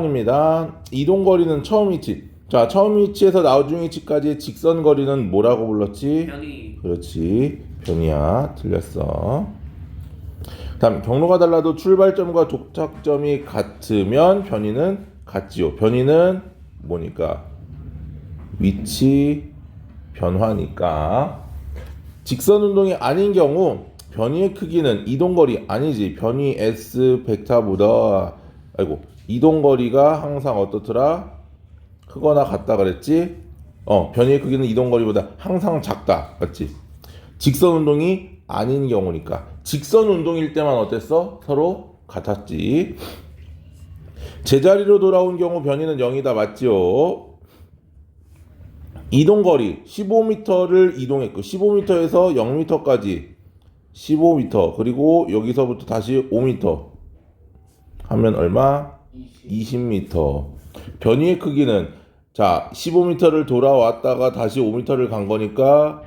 입니다. 이동 거리는 처음 위치. 자, 처음 위치에서 나중 위치까지의 직선 거리는 뭐라고 불렀지? 편이 그렇지. 변이야. 틀렸어. 다음 경로가 달라도 출발점과 도착점이 같으면 변이는 같지요. 변이는 뭐니까? 위치 변화니까. 직선 운동이 아닌 경우 변이의 크기는 이동 거리 아니지. 변이 s 벡터보다 아이고 이동 거리가 항상 어떻더라? 크거나 같다 그랬지? 어, 변이의 크기는 이동 거리보다 항상 작다. 맞지? 직선 운동이 아닌 경우니까. 직선 운동일 때만 어땠어? 서로 같았지. 제자리로 돌아온 경우 변이는 0이다. 맞지요? 이동 거리 15m를 이동했고 15m에서 0m까지 15m 그리고 여기서부터 다시 5m 하면 얼마? 20m. 변이의 크기는 자 15m를 돌아왔다가 다시 5m를 간 거니까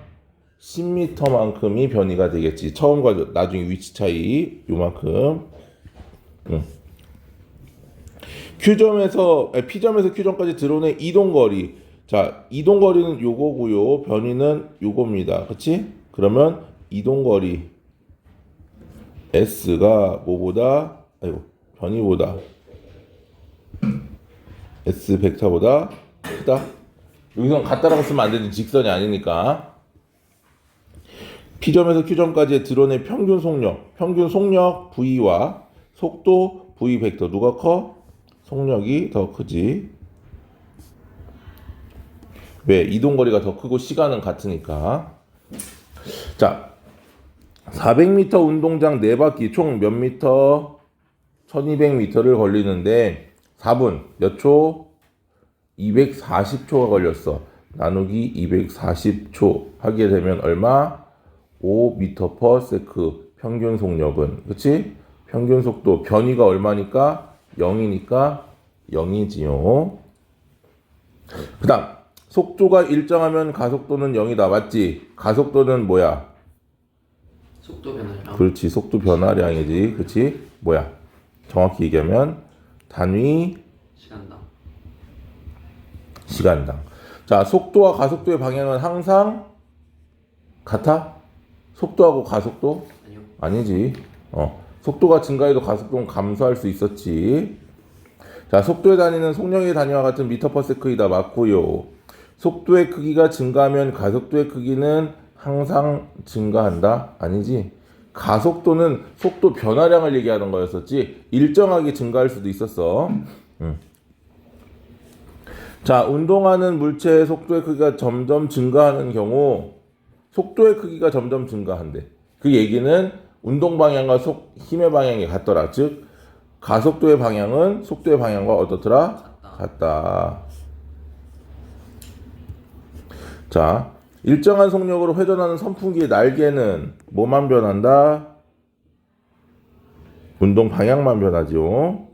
10m만큼이 변이가 되겠지. 처음과 나중에 위치 차이 요만큼. 응. Q점에서 아니, P점에서 Q점까지 드론의 이동 거리. 자 이동 거리는 요거고요. 변이는 요겁니다. 그렇지? 그러면 이동 거리 S가 뭐보다 아이고 변이보다 S 벡터보다 크다. 여기선 같다라고 쓰면 안 되지 직선이 아니니까. P점에서 Q점까지의 드론의 평균 속력, 평균 속력 V와 속도 V 벡터 누가 커? 속력이 더 크지. 왜? 이동 거리가 더 크고 시간은 같으니까. 자, 400m 운동장 4바퀴 총 몇 미터? 1200m를 걸리는데 4분 몇 초? 240초가 걸렸어. 나누기 240초 하게 되면 얼마? 5m per sec 평균 속력은 그치? 평균 속도 변이가 얼마니까? 0이니까 0이지요. 그 다음 속도가 일정하면 가속도는 0이다 맞지? 가속도는 뭐야? 속도 변화량 그렇지 속도 변화량이지 그렇지? 뭐야? 정확히 얘기하면 단위 시간당 시간당. 자, 속도와 가속도의 방향은 항상 같아? 속도하고 가속도? 아니요 아니지. 어. 속도가 증가해도 가속도는 감소할 수 있었지. 자, 속도의 단위는 속력의 단위와 같은 미터 퍼 세크이다. 맞고요. 속도의 크기가 증가하면 가속도의 크기는 항상 증가한다? 아니지. 가속도는 속도 변화량을 얘기하는 거였었지. 일정하게 증가할 수도 있었어. 음. 자, 운동하는 물체의 속도의 크기가 점점 증가하는 경우 속도의 크기가 점점 증가한대. 그 얘기는 운동 방향과 속 힘의 방향이 같더라. 즉 가속도의 방향은 속도의 방향과 어떻더라? 같다. 자, 일정한 속력으로 회전하는 선풍기의 날개는 뭐만 변한다? 운동 방향만 변하지요.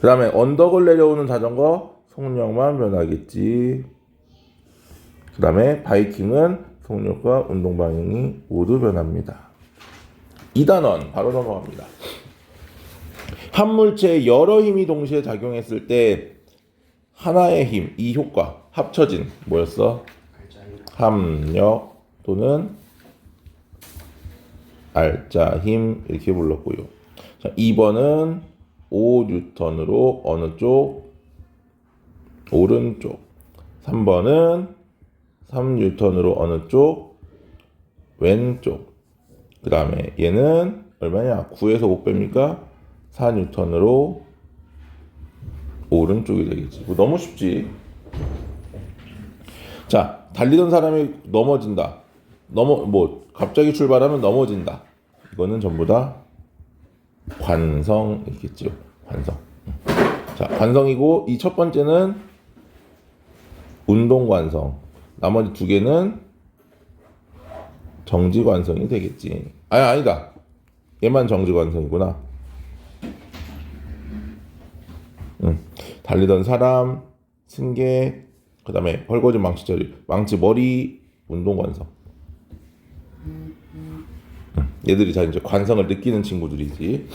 그 다음에 언덕을 내려오는 자전거 속력만 변하겠지. 그 다음에 바이킹은 속력과 운동 방향이 모두 변합니다. 2단원 바로 넘어갑니다. 한 물체에 여러 힘이 동시에 작용했을 때 하나의 힘, 이 효과 합쳐진 뭐였어? 합력 또는 알짜 힘 이렇게 불렀고요. 자, 2번은 5뉴턴으로 어느 쪽? 오른쪽. 3번은 3뉴턴으로 어느 쪽? 왼쪽. 그 다음에 얘는 얼마냐? 9에서 5 뺍니까? 4뉴턴으로 오른쪽이 되겠지. 뭐 너무 쉽지. 자, 달리던 사람이 넘어진다. 넘어 뭐 갑자기 출발하면 넘어진다. 이거는 전부 다 관성 있겠죠. 관성. 자, 관성이고 이 첫 번째는 운동 관성. 나머지 두 개는 정지 관성이 되겠지. 아니 아니다. 얘만 정지 관성이구나. 응. 달리던 사람, 승객, 그 다음에 헐거진 망치 처리, 망치 머리, 운동 관성. 응. 얘들이 다 이제 관성을 느끼는 친구들이지.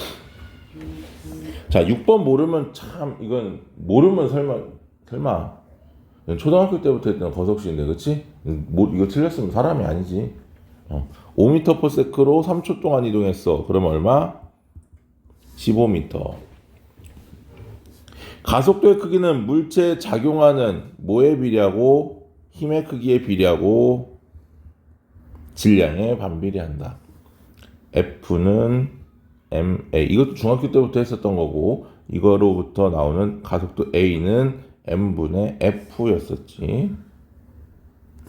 자, 6번 모르면 참 이건 모르면 설마 설마 초등학교 때부터 했던 거석시인데 그치? 뭐 이거 틀렸으면 사람이 아니지. 어. 5m/s로 3초 동안 이동했어. 그러면 얼마? 15m. 가속도의 크기는 물체에 작용하는 뭐에 비례하고 힘의 크기에 비례하고 질량에 반비례한다. F는 ma 이것도 중학교 때부터 했었던 거고 이거로부터 나오는 가속도 a는 m분의 f였었지.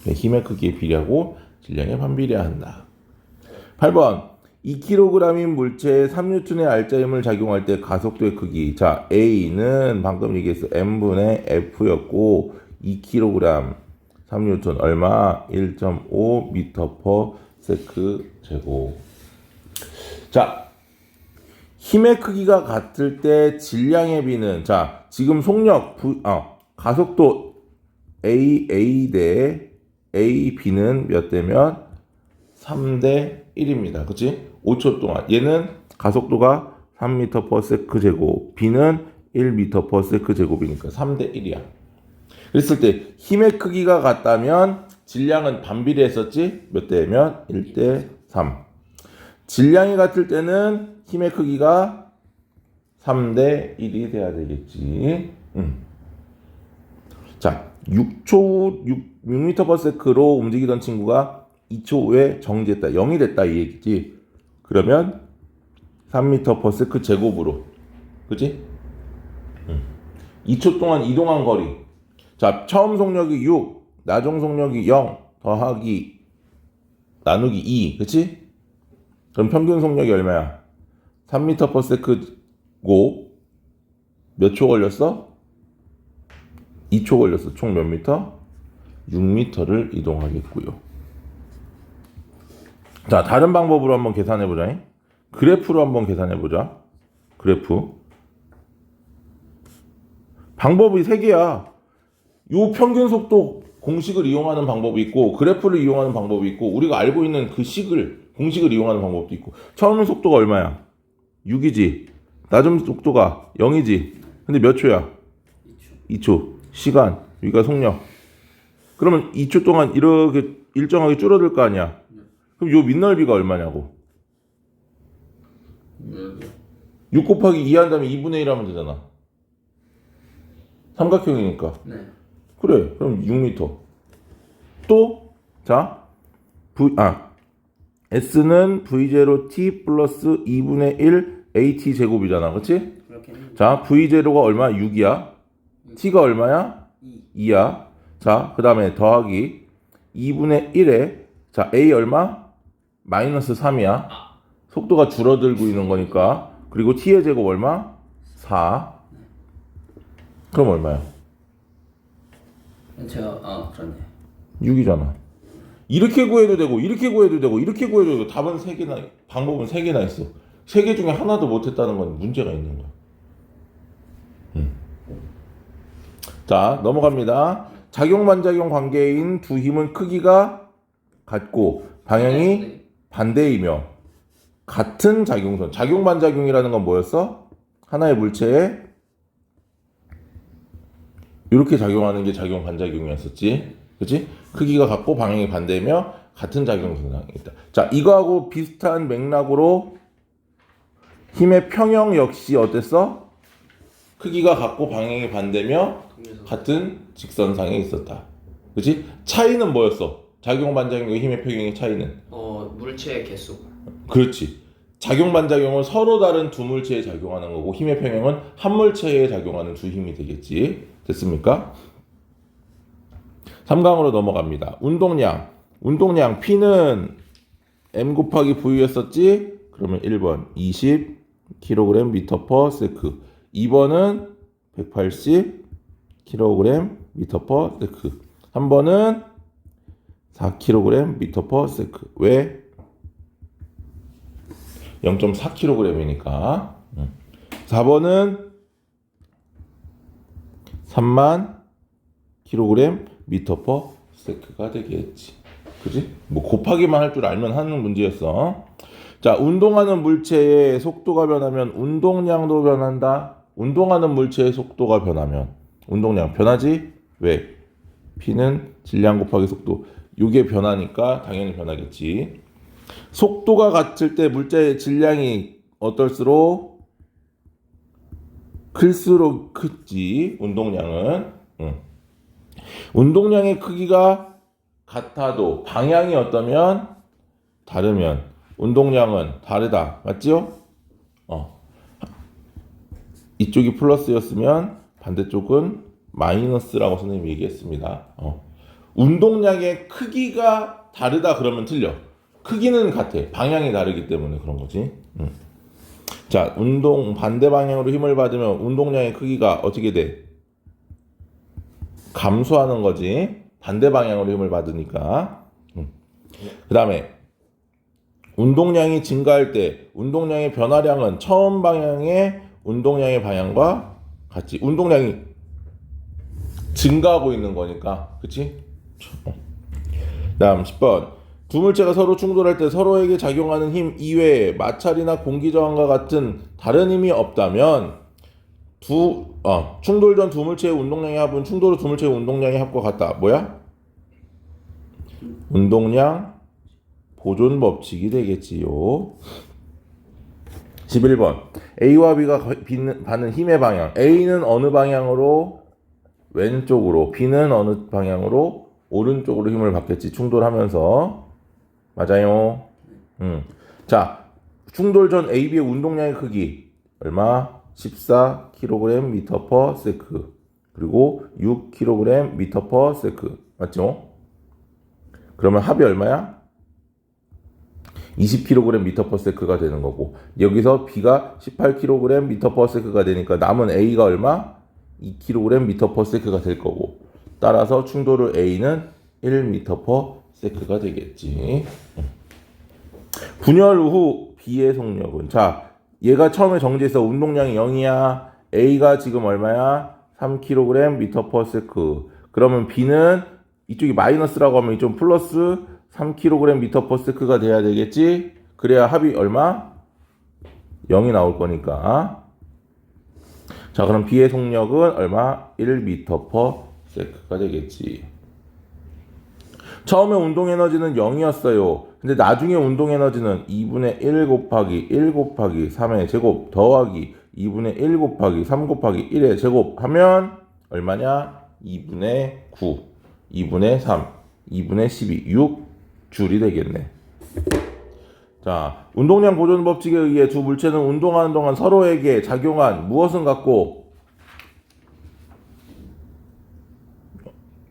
네, 힘의 크기에 비례하고 질량에 반비례한다. 8번 2kg인 물체에 3N의 알짜 힘을 작용할 때 가속도의 크기 자 a는 방금 얘기했어 m분의 f였고 2kg 3N 얼마 1.5 m/s 제곱 자 힘의 크기가 같을 때 질량의 비는 자 지금 속력 부, 어, 가속도 a a 대 a b는 몇 대면 3대 1입니다. 그치? 5초 동안. 얘는 가속도가 3m/s 제곱, b는 1m/s 제곱이니까 3대 1이야. 그랬을 때 힘의 크기가 같다면 질량은 반비례했었지? 몇 대면? 1대 3. 질량이 같을 때는 힘의 크기가 3대 1이 돼야 되겠지. 음. 자, 6초 6, 6m/s로 움직이던 친구가 2초 후에 정지했다. 0이 됐다 이 얘기지. 그러면 3m/s 제곱으로. 그지? 2초 동안 이동한 거리. 자, 처음 속력이 6, 나중 속력이 0, 더하기 나누기 2. 그치? 그럼 평균 속력이 얼마야? 3m/s고 몇 초 걸렸어? 2초 걸렸어. 총 몇 미터? 6m를 이동하겠고요. 자, 다른 방법으로 한번 계산해 보자. 그래프로 한번 계산해 보자. 그래프. 방법이 세 개야. 요 평균 속도 공식을 이용하는 방법이 있고 그래프를 이용하는 방법이 있고 우리가 알고 있는 그 식을 공식을 이용하는 방법도 있고 처음 속도가 얼마야? 6이지. 낮은 속도가 0이지. 근데 몇 초야? 2초. 시간. 여기가 속력. 그러면 2초 동안 이렇게 일정하게 줄어들 거 아니야. 그럼 요 밑넓이가 얼마냐고. 6 곱하기 2 한다면 2분의 1 하면 되잖아. 삼각형이니까. 네. 그래. 그럼 6m. 또, 자, V, 아, S는 V0T 플러스 2분의 1 AT 제곱이잖아. 그치? 그렇게 자, V0가 얼마? 6이야. T가 얼마야? 2 2야. 자, 그 다음에 더하기 2분의 1에, 자, A 얼마? 마이너스 3이야. 속도가 줄어들고 있는 거니까. 그리고 T의 제곱 얼마? 4. 그럼 얼마야? 제가 아 그렇네 6이잖아. 이렇게 구해도 되고, 이렇게 구해도 되고, 이렇게 구해도 되고, 답은 3개나, 방법은 3개나 있어. 3개 중에 하나도 못 했다는 건 문제가 있는 거야. 음. 자, 넘어갑니다. 작용, 반작용 관계인 두 힘은 크기가 같고, 방향이 네. 반대이며, 같은 작용선. 작용, 반작용이라는 건 뭐였어? 하나의 물체에 이렇게 작용하는 게 작용, 반작용이었었지. 그치? 크기가 같고 방향이 반대이며 같은 작용선상이 있다. 자, 이거하고 비슷한 맥락으로 힘의 평형 역시 어땠어? 크기가 같고 방향이 반대며 같은 직선상에 있었다. 그치? 차이는 뭐였어? 작용, 반작용과 힘의 평형의 차이는? 어 물체의 개수 그렇지. 작용 반작용은 서로 다른 두 물체에 작용하는 거고 힘의 평형은 한 물체에 작용하는 두 힘이 되겠지. 됐습니까? 3강으로 넘어갑니다. 운동량. 운동량 P는 M 곱하기 V였었지? 그러면 1번 20 kg m per sec. 2번은 180 kg m per sec. 3번은 4 kg m per sec. 왜? 0.4kg이니까. 4번은 3만 kg 미터 퍼 세크가 되겠지. 그지? 뭐 곱하기만 할 줄 알면 하는 문제였어. 자, 운동하는 물체의 속도가 변하면 운동량도 변한다. 운동하는 물체의 속도가 변하면 운동량 변하지? 왜? P는 질량 곱하기 속도. 이게 변하니까 당연히 변하겠지. 속도가 같을 때 물체의 질량이 어떨수록 클수록 크지. 운동량은. 응. 운동량의 크기가 같아도 방향이 어떠면 다르면 운동량은 다르다. 맞지요? 어. 이쪽이 플러스였으면 반대쪽은 마이너스라고 선생님이 얘기했습니다. 어. 운동량의 크기가 다르다 그러면 틀려. 크기는 같아. 방향이 다르기 때문에 그런 거지. 음. 자, 운동 반대 방향으로 힘을 받으면 운동량의 크기가 어떻게 돼? 감소하는 거지. 반대 방향으로 힘을 받으니까. 그 다음에 운동량이 증가할 때 운동량의 변화량은 처음 방향의 운동량의 방향과 같이 운동량이 증가하고 있는 거니까 그치? 다음 10번 두 물체가 서로 충돌할 때 서로에게 작용하는 힘 이외에 마찰이나 공기 저항과 같은 다른 힘이 없다면 두 어, 충돌 전 두 물체의 운동량의 합은 충돌 후 두 물체의 운동량의 합과 같다. 뭐야? 운동량 보존 법칙이 되겠지요. 11번. A와 B가 받는 힘의 방향. A는 어느 방향으로? 왼쪽으로. B는 어느 방향으로? 오른쪽으로 힘을 받겠지. 충돌하면서 맞아요. 음. 자 충돌 전 AB의 운동량의 크기 얼마? 14kg 미터 퍼 세크 그리고 6kg 미터 퍼 세크 맞죠? 그러면 합이 얼마야? 20kg 미터 퍼 세크가 되는 거고 여기서 B가 18kg 미터 퍼 세크가 되니까 남은 A가 얼마? 2kg 미터 퍼 세크가 될 거고 따라서 충돌을 A는 1 미터 퍼 세크가 되겠지. 분열 후 B의 속력은 자 얘가 처음에 정지해서 운동량이 0이야. A가 지금 얼마야? 3kg 미터 퍼 세크. 그러면 B는 이쪽이 마이너스라고 하면 이쪽 플러스 3kg 미터 퍼 세크가 돼야 되겠지? 그래야 합이 얼마? 0이 나올 거니까. 자 그럼 B의 속력은 얼마? 1 미터 퍼 세크가 되겠지 처음에 운동 에너지는 0이었어요. 근데 나중에 운동 에너지는 2분의 1 곱하기 1 곱하기 3의 제곱 더하기 2분의 1 곱하기 3 곱하기 1의 제곱 하면 얼마냐? 2분의 9, 2분의 3, 2분의 12, 6 줄이 되겠네. 자, 운동량 보존 법칙에 의해 두 물체는 운동하는 동안 서로에게 작용한 무엇은 같고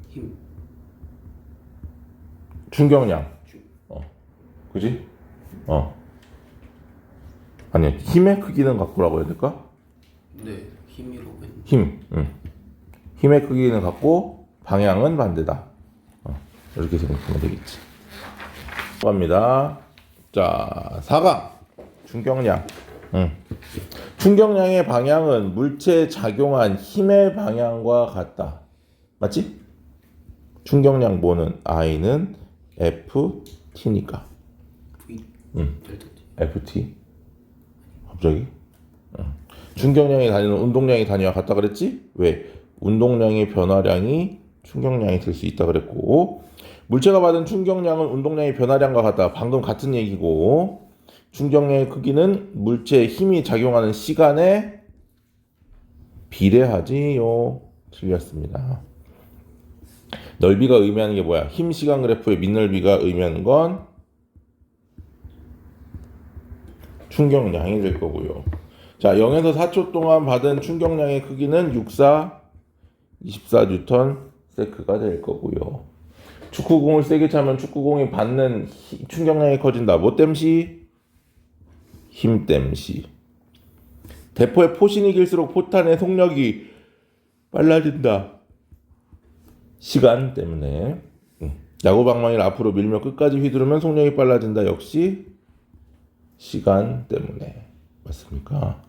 힘. 충격량. 어. 그지? 어. 아니, 힘의 크기는 갖고라고 해야 될까? 네. 힘이라고. 힘. 응. 힘의 크기는 같고 방향은 반대다. 어. 이렇게 생각하면 되겠지. 갑니다. 자, 4강. 충격량. 응. 충격량의 방향은 물체에 작용한 힘의 방향과 같다. 맞지? 충격량 뭐는 I는 FT니까. V. 응. FT? 갑자기? 응. 충격량의 단위는 운동량의 단위와 같다 그랬지? 왜? 운동량의 변화량이 충격량이 될 수 있다 그랬고 물체가 받은 충격량은 운동량의 변화량과 같다. 방금 같은 얘기고 충격량의 크기는 물체의 힘이 작용하는 시간에 비례하지요. 틀렸습니다. 넓이가 의미하는 게 뭐야? 힘 시간 그래프의 밑넓이가 의미하는 건 충격량이 될 거고요. 자, 0에서 4초 동안 받은 충격량의 크기는 64 24 뉴턴 세크가 될 거고요. 축구공을 세게 차면 축구공이 받는 히- 충격량이 커진다. 뭐 땜시? 힘 땜시. 대포의 포신이 길수록 포탄의 속력이 빨라진다. 시간 때문에. 음. 야구 방망이를 앞으로 밀며 끝까지 휘두르면 속력이 빨라진다. 역시 시간 때문에. 맞습니까?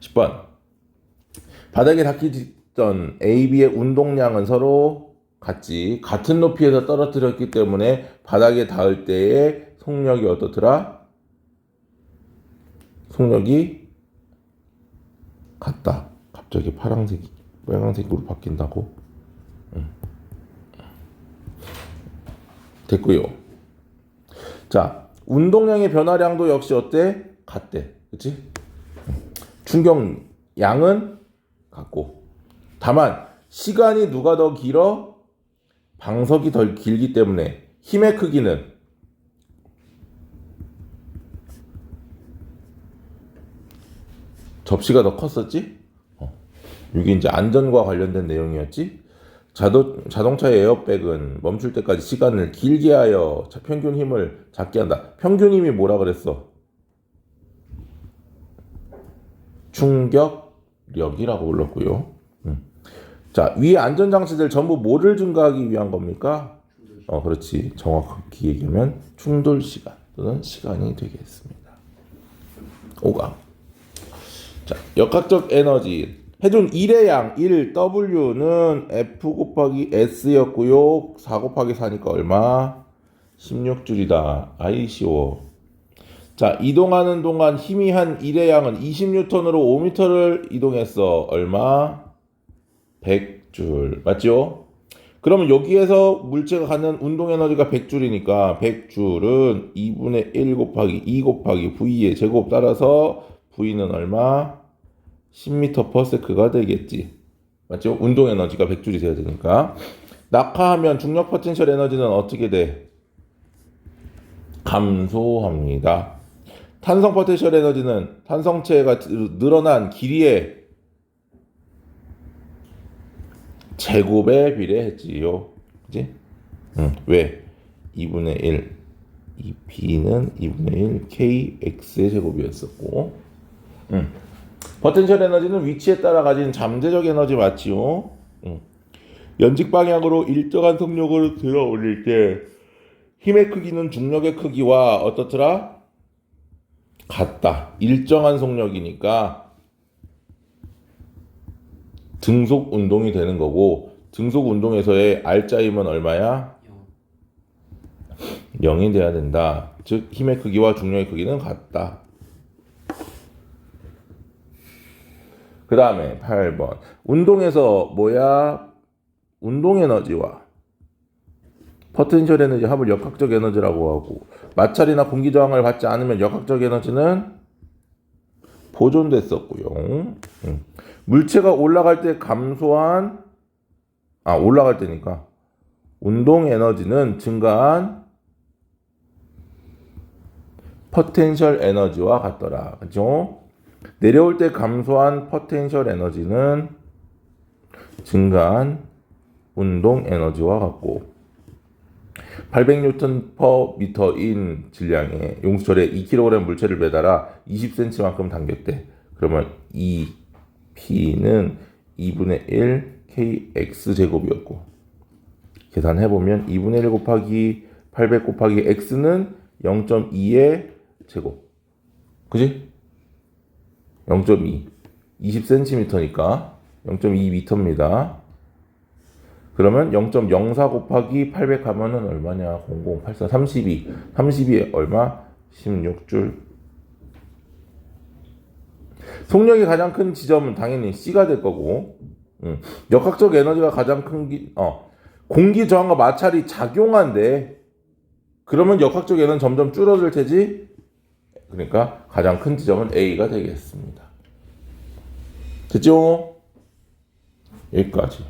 10번. 바닥에 닿기 직전 A, B의 운동량은 서로 같지 같은 높이에서 떨어뜨렸기 때문에 바닥에 닿을 때의 속력이 어떻더라? 속력이 같다. 갑자기 파란색, 빨간색으로 바뀐다고? 음. 됐고요. 자, 운동량의 변화량도 역시 어때? 같대. 그치? 충격량은 같고. 다만, 시간이 누가 더 길어? 방석이 덜 길기 때문에 힘의 크기는 접시가 더 컸었지? 어. 이게 이제 안전과 관련된 내용이었지? 자도, 자동차의 에어백은 멈출 때까지 시간을 길게 하여 자- 평균 힘을 작게 한다. 평균 힘이 뭐라 그랬어? 충격력이라고 불렀고요. 음. 자, 위 안전장치들 전부 뭐를 증가하기 위한 겁니까? 어, 그렇지. 정확히 얘기하면 충돌 시간 또는 시간이 되겠습니다. 5강. 자, 역학적 에너지. 해준 1의 양 1 W는 F 곱하기 S였고요. 4 곱하기 4니까 얼마? 16줄이다. 아이 쉬워. 자, 이동하는 동안 힘이 한 1의 양은 20N으로 5m를 이동했어. 얼마? 100줄. 맞죠? 그러면 여기에서 물체가 갖는 운동 에너지가 100줄이니까 100줄은 2분의 1 곱하기 2 곱하기 V의 제곱 따라서 V는 얼마? 10m per sec가 되겠지. 맞죠? 운동 에너지가 100줄이 돼야 되니까. 낙하하면 중력 포텐셜 에너지는 어떻게 돼? 감소합니다. 탄성 포텐셜 에너지는 탄성체가 늘어난 길이의 제곱에 비례했지요. 그지? 응. 왜? 2분의 1. 이 B는 2분의 1 KX의 제곱이었었고. 응. 포텐셜 에너지는 위치에 따라 가진 잠재적 에너지 맞지요? 응. 연직 방향으로 일정한 속력을 들어 올릴 때 힘의 크기는 중력의 크기와 어떻더라? 같다. 일정한 속력이니까 등속 운동이 되는 거고 등속 운동에서의 R자임은 얼마야? 0 0이 돼야 된다. 즉 힘의 크기와 중력의 크기는 같다. 그 다음에 8번 운동에서 뭐야? 운동 에너지와 포텐셜 에너지 합을 역학적 에너지라고 하고 마찰이나 공기 저항을 받지 않으면 역학적 에너지는 보존됐었고요. 음. 물체가 올라갈 때 감소한 아 올라갈 때니까 운동 에너지는 증가한 포텐셜 에너지와 같더라. 그죠? 내려올 때 감소한 포텐셜 에너지는 증가한 운동 에너지와 같고 800N per m인 질량의 용수철에 2kg 물체를 매달아 20cm만큼 당겼대. 그러면 이 P는 2분의 1 KX 제곱이었고 계산해 보면 2분의 1 곱하기 800 곱하기 X는 0.2의 제곱. 그지? 0.2. 20cm니까 0.2m입니다. 그러면 0.04 곱하기 800 하면은 얼마냐? 0084 32. 32에 얼마? 16줄. 속력이 가장 큰 지점은 당연히 C가 될 거고. 음. 역학적 에너지가 가장 큰 기, 어. 공기 저항과 마찰이 작용한데 그러면 역학적 에너지는 점점 줄어들 테지. 그러니까 가장 큰 지점은 A가 되겠습니다. 됐죠? 여기까지.